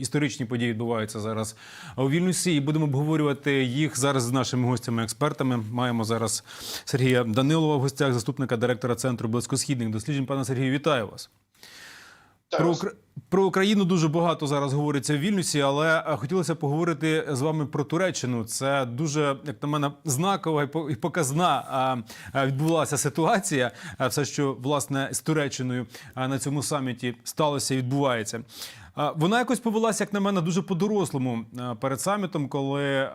Історичні події відбуваються зараз у Вільнюсі, і будемо обговорювати їх зараз з нашими гостями-експертами. Маємо зараз Сергія Данилова в гостях, заступника директора центру близькосхідних досліджень. Пане Сергію, вітаю вас. Про, про Україну дуже багато зараз говориться в Вільнюсі, але е, хотілося поговорити з вами про Туреччину. Це дуже, як на мене, знакова і по- і показна а, а, відбувалася ситуація. Все, що власне з Туреччиною на цьому саміті сталося і відбувається. Вона якось повелася, як на мене, дуже по-дорослому перед самітом, коли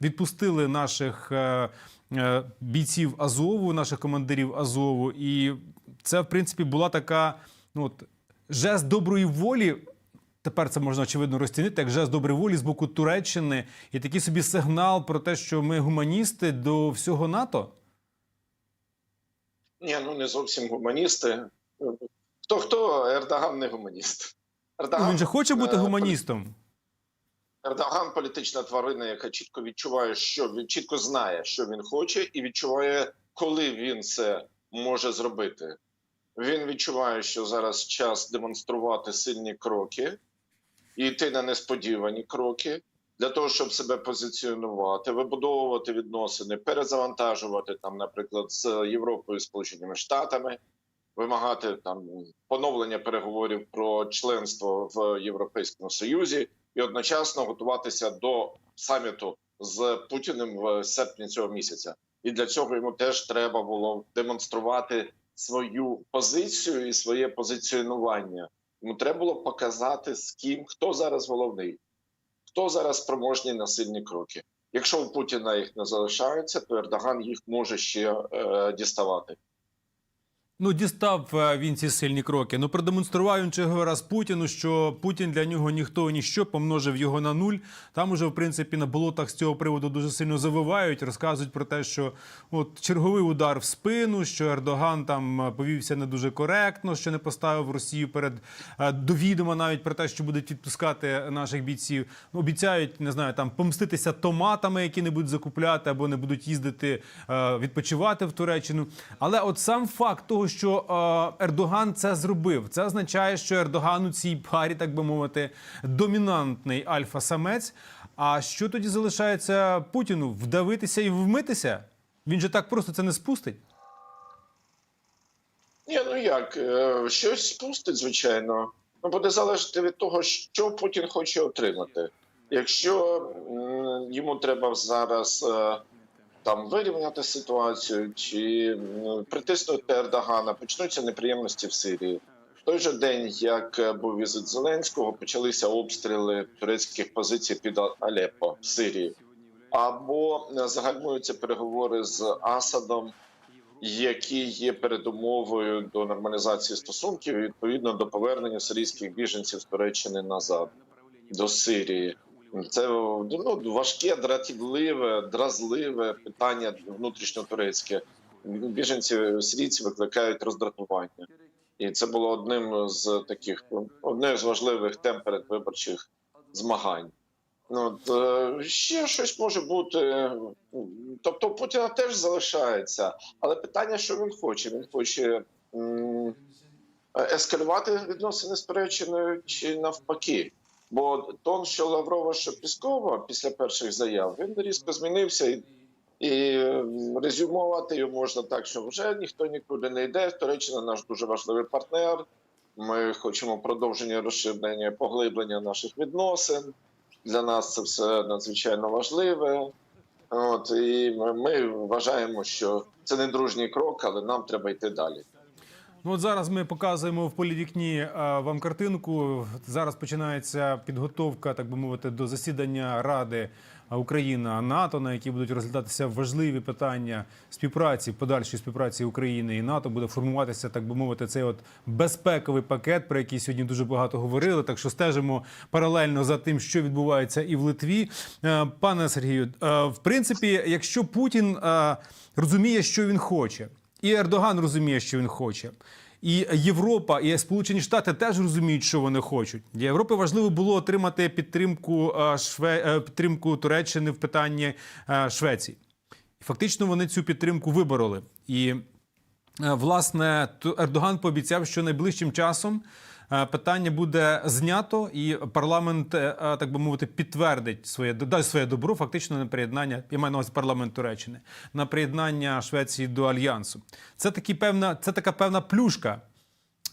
відпустили наших е, е, бійців Азову, наших командирів Азову, і це, в принципі, була така. Ну от жест доброї волі. Тепер це можна очевидно розцінити як жест доброї волі з боку Туреччини і такий собі сигнал про те, що ми гуманісти до всього НАТО. Ні, ну не зовсім гуманісти. Хто хто Ердоган не гуманіст. Ну, він же хоче бути е, гуманістом. Ердоган політична тварина, яка чітко відчуває, що він чітко знає, що він хоче, і відчуває, коли він це може зробити. Він відчуває, що зараз час демонструвати сильні кроки і йти на несподівані кроки для того, щоб себе позиціонувати, вибудовувати відносини, перезавантажувати там, наприклад, з Європою, Сполученими Штатами, вимагати там поновлення переговорів про членство в Європейському Союзі і одночасно готуватися до саміту з Путіним в серпні цього місяця. І для цього йому теж треба було демонструвати свою позицію і своє позиціонування. Йому треба було показати з ким хто зараз головний, хто зараз спроможний на сильні кроки. Якщо у Путіна їх не залишається, то Ердоган їх може ще е, діставати. Ну, дістав е, він ці сильні кроки. Ну, продемонстрував він черговий раз Путіну, що Путін для нього ніхто ніщо, помножив його на нуль. Там уже, в принципі, на болотах з цього приводу дуже сильно завивають, розказують про те, що от черговий удар в спину, що Ердоган там е, повівся не дуже коректно, що не поставив Росію перед е, до відома навіть про те, що будуть відпускати наших бійців. Обіцяють, не знаю, там помститися томатами, які не будуть закупляти або не будуть їздити відпочивати в Туреччину. Але от сам факт того, що е, Ердоган це зробив, це означає, що Ердоган у цій парі, так би мовити, домінантний альфа-самець. А що тоді залишається Путіну? Вдавитися і вмитися? Він же так просто це не спустить. Ні, ну як е, щось спустить, звичайно. Ну буде залежати від того, що Путін хоче отримати. Якщо йому треба зараз е, там вирівняти ситуацію чи м, притиснути Ердогана, почнуться неприємності в Сирії. В той же день, як е, був візит Зеленського, почалися обстріли турецьких позицій під А- Алеппо в Сирії, або е, загальмуються переговори з Асадом які є передумовою до нормалізації стосунків відповідно до повернення сирійських біженців з Туреччини назад до Сирії. Це ну, важке, дратівливе, дразливе питання внутрішньотурецьке. Біженці сирійці викликають роздратування, і це було одним з таких однією з важливих тем передвиборчих змагань. Ну, е, ще щось може бути. Тобто у Путіна теж залишається, але питання, що він хоче? Він хоче ескалювати відносини з Туреччиною чи навпаки. Бо тон, що Лаврова, що Піскова після перших заяв, він різко змінився і, і резюмувати його можна так, що вже ніхто нікуди не йде. Туреччина наш дуже важливий партнер. Ми хочемо продовження розширення, поглиблення наших відносин. Для нас це все надзвичайно важливе. От і ми вважаємо, що це не дружній крок, але нам треба йти далі. Ну от зараз ми показуємо в полівікні е, вам картинку. Зараз починається підготовка, так би мовити, до засідання Ради Україна НАТО, на якій будуть розглядатися важливі питання співпраці, подальшої співпраці України і НАТО. Буде формуватися, так би мовити, цей от безпековий пакет, про який сьогодні дуже багато говорили. Так що стежимо паралельно за тим, що відбувається і в Литві. Е, Пане Сергію, е, в принципі, якщо Путін розуміє, що він хоче. І Ердоган розуміє, що він хоче. І Європа, і Сполучені Штати теж розуміють, що вони хочуть. Для Європи важливо було отримати підтримку е, Шве... е, підтримку Туреччини в питанні е, Швеції. Фактично вони цю підтримку вибороли. І власне Ердоган пообіцяв, що найближчим часом питання буде знято, і парламент, е, е, так би мовити, підтвердить своє дасть своє добро фактично на приєднання. Я маю на увазі парламент Туреччини на приєднання Швеції до альянсу. Це такі певна, це така певна плюшка.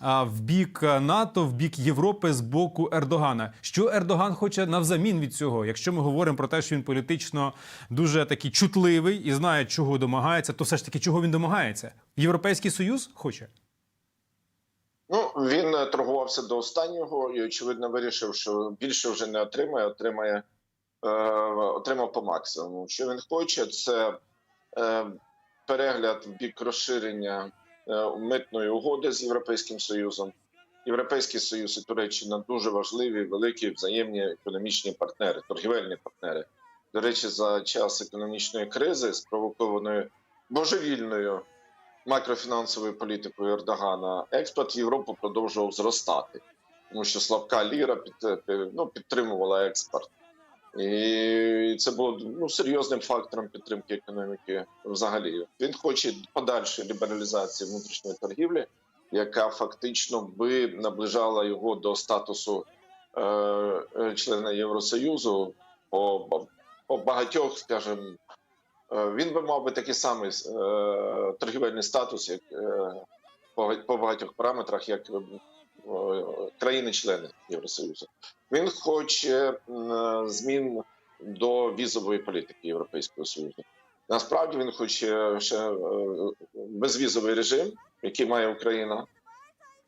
В бік е, НАТО, в бік Європи з боку Ердогана. Що Ердоган хоче навзамін від цього? Якщо ми говоримо про те, що він політично дуже такий чутливий і знає, чого домагається, то все ж таки чого він домагається? Європейський союз хоче. Він е, торгувався до останнього і очевидно вирішив, що більше вже не отримає. Отримає е, отримав по максимуму. Що він хоче, це е, перегляд в бік розширення е, митної угоди з Європейським Союзом. Європейський Союз і Туреччина дуже важливі, великі взаємні економічні партнери, торгівельні партнери. До речі, за час економічної кризи, спровокованої божевільною макрофінансовою політикою Ердогана, експорт в Європу продовжував зростати, тому що слабка ліра під, ну, підтримувала експорт. І це було ну, серйозним фактором підтримки економіки взагалі. Він хоче подальшої лібералізації внутрішньої торгівлі, яка фактично би наближала його до статусу е, члена Євросоюзу по, по багатьох, скажімо, Він би мав би такий самий е, торгівельний статус, як е, по, багатьох параметрах, як е, країни-члени Євросоюзу. Він хоче е, змін до візової політики Європейського Союзу. Насправді він хоче ще е, безвізовий режим, який має Україна.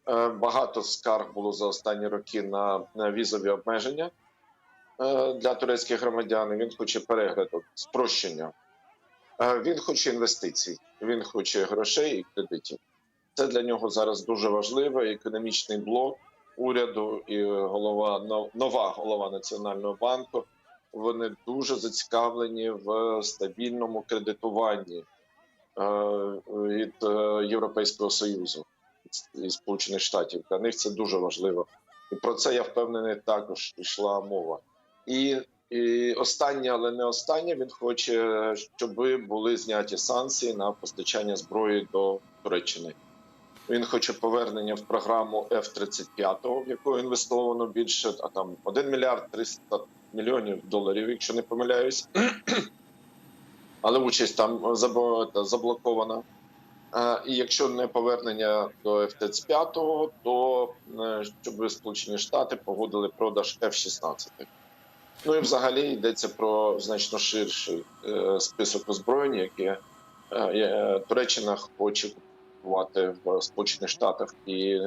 Е, Багато скарг було за останні роки на, візові обмеження е, для турецьких громадян. Він хоче перегляду спрощення. Е, Він хоче інвестицій, він хоче грошей і кредитів. Це для нього зараз дуже важливо. Економічний блок уряду і голова нов- нова голова національного банку. Вони дуже зацікавлені в стабільному кредитуванні е, від е, Європейського союзу і Сполучених Штатів. Для них це дуже важливо, і про це я впевнений також йшла мова. І і останнє, але не останнє, він хоче, щоб були зняті санкції на постачання зброї до Туреччини. Він хоче повернення в програму F-35, в яку інвестовано більше, а там 1 мільярд 300 мільйонів доларів, якщо не помиляюсь. Але участь там заблокована. Е, І якщо не повернення до F-35, то е, щоб Сполучені Штати погодили продаж F-16. Ну і взагалі йдеться про значно ширший е, список озброєнь, яке е, Туреччина хоче купувати в Сполучених Штатах і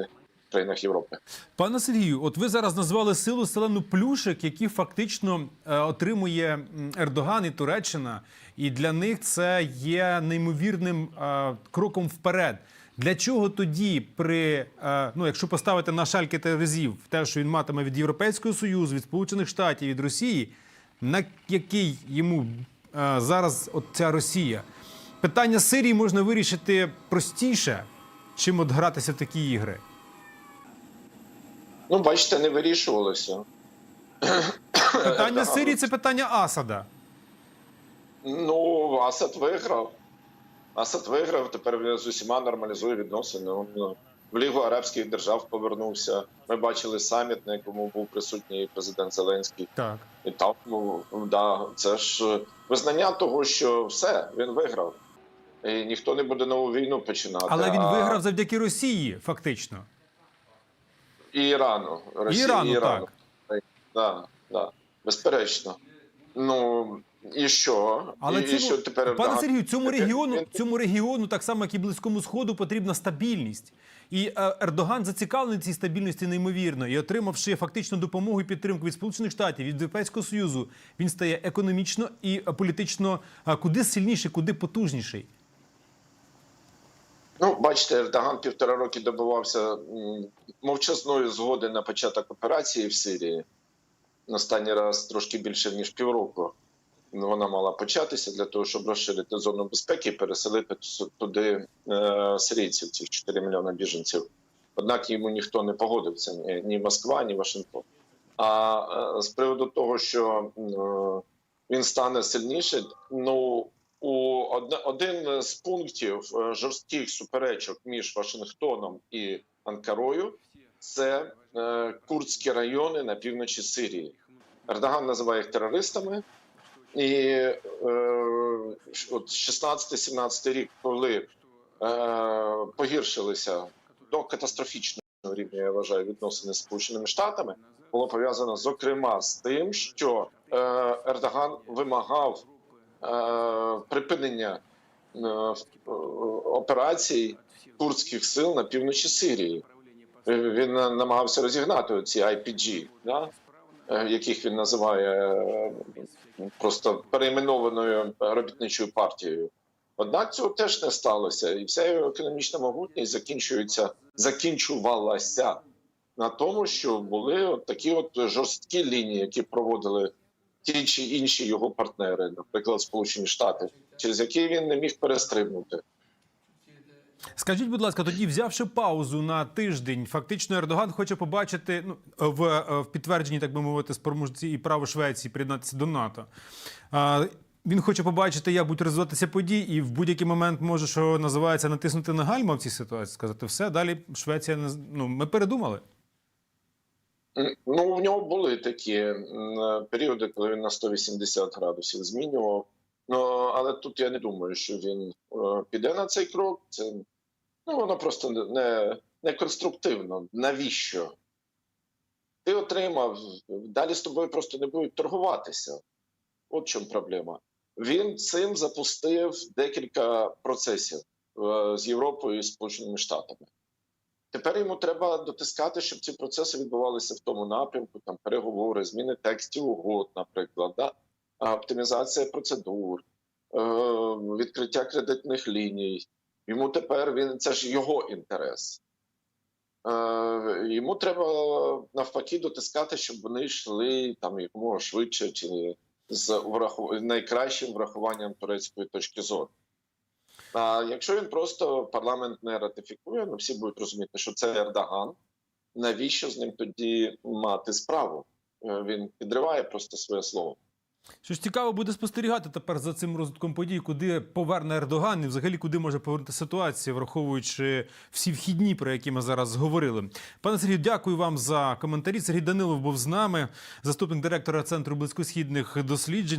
країнах Європи. Пане Сергію, от ви зараз назвали силу селену плюшек, які фактично е, отримує Ердоган і Туреччина, і для них це є неймовірним кроком вперед. Для чого тоді, при е, ну, якщо поставити на шальки терезів те, що він матиме від Європейського Союзу, від Сполучених Штатів, від Росії, на який йому е, зараз от ця Росія? Питання Сирії можна вирішити простіше, чим от гратися в такі ігри. Ну, бачите, не вирішувалося. Питання Сирії це питання Асада. Ну, Асад виграв. Асад виграв, тепер він з усіма нормалізує відносини. Він ну, в Лігу Арабських держав повернувся. Ми бачили саміт, на якому був присутній президент Зеленський. Так. І там, ну, да, це ж е, визнання того, що все, він виграв. І ніхто не буде нову війну починати. Але він а- виграв завдяки Росії, фактично. І Ірану. Росії, Ірану, і Ірану. Да, да, безперечно. Ну і що? Але і, і що тепер пане Сергію, цьому регіону, цьому регіону, так само як і близькому сходу, потрібна стабільність. І е, Ердоган зацікавлений цій стабільності неймовірно. І отримавши фактично допомогу і підтримку від Сполучених Штатів, від Європейського Союзу, він стає економічно і е, політично е, куди сильніший, куди потужніший. Ну, бачите, Ердоган півтора роки добивався мовчазної згоди на початок операції в Сирії. Останній раз трошки більше ніж півроку. Ну, Вона мала початися для того, щоб розширити зону безпеки і переселити ту- туди е, сирійців, цих 4 мільйони біженців. Однак йому ніхто не погодився ні, Москва, ні Вашингтон. А е, з приводу того, що е, він стане сильніше, ну у один з пунктів жорстких суперечок між Вашингтоном і Анкарою це курдські райони на півночі Сирії. Ердоган називає їх терористами. І е, от 16-17 рік, коли е, погіршилися до катастрофічного рівня, я вважаю, відносини з Сполученими Штатами, було пов'язано зокрема з тим, що е, Ердоган вимагав е, припинення е, операцій курдських сил на півночі Сирії. Він намагався розігнати ці IPG, да? Е, яких він називає е, просто перейменованою робітничою партією. Однак цього теж не сталося, і вся його економічна могутність закінчується, закінчувалася на тому, що були от такі от жорсткі лінії, які проводили ті чи інші його партнери, наприклад, Сполучені Штати, через які він не міг перестрибнути. Скажіть, будь ласка, тоді взявши паузу на тиждень, фактично Ердоган хоче побачити ну в, е, в підтвердженні, так би мовити, спроможності і право Швеції приєднатися до НАТО. А, Він хоче побачити, як будуть розвиватися події, і в будь-який момент може, що називається, натиснути на гальма в цій ситуації, сказати все далі. Швеція не ну ми передумали. Ну, в нього були такі періоди, коли він на 180 градусів змінював. Ну, але тут я не думаю, що він е, піде на цей крок. Це ну, воно просто не, не конструктивно. Навіщо? Ти отримав, далі з тобою просто не будуть торгуватися. От чому проблема. Він цим запустив декілька процесів е, з Європою і Сполученими Штатами. Тепер йому треба дотискати, щоб ці процеси відбувалися в тому напрямку, там переговори, зміни текстів угод, наприклад, да? Оптимізація процедур, е- відкриття кредитних ліній. Йому тепер він це ж його інтерес. Е- йому треба навпаки дотискати, щоб вони йшли там якомога швидше чи з найкращим врахуванням турецької точки зору. А якщо він просто парламент не ратифікує, ну всі будуть розуміти, що це Ердоган. Навіщо з ним тоді мати справу? Е, Він підриває просто своє слово. Що ж цікаво буде спостерігати тепер за цим розвитком подій, куди поверне Ердоган і взагалі куди може повернути ситуація, враховуючи всі вхідні, про які ми зараз говорили. Пане Сергію, дякую вам за коментарі. Сергій Данилов був з нами, заступник директора центру близькосхідних досліджень.